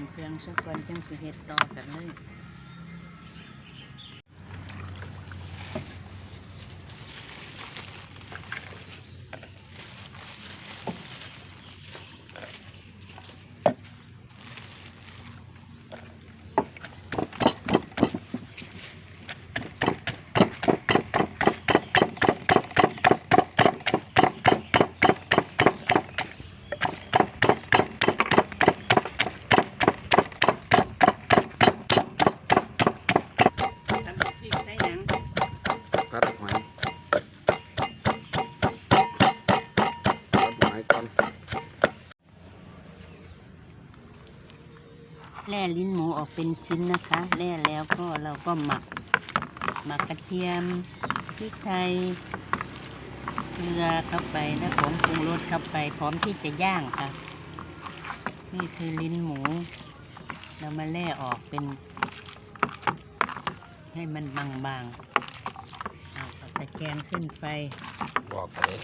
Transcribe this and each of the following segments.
ำเครื่องสักก่อนจังสิเฮ็ดต่อกันเลย แล่ลิ้นหมูออกเป็นชิ้นนะคะแล่แล้วก็เราก็หมัก หมักกระเทียมพริกไทยเกลือเข้าไปและผงปรุงรสเข้าไปพร้อมที่จะย่างค่ะ นี่คือลิ้นหมู เรามาแล่ออกเป็น ให้มันบางๆเอาเอาตะแกรงขึ้นไปบอกเลย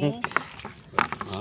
นี่เอา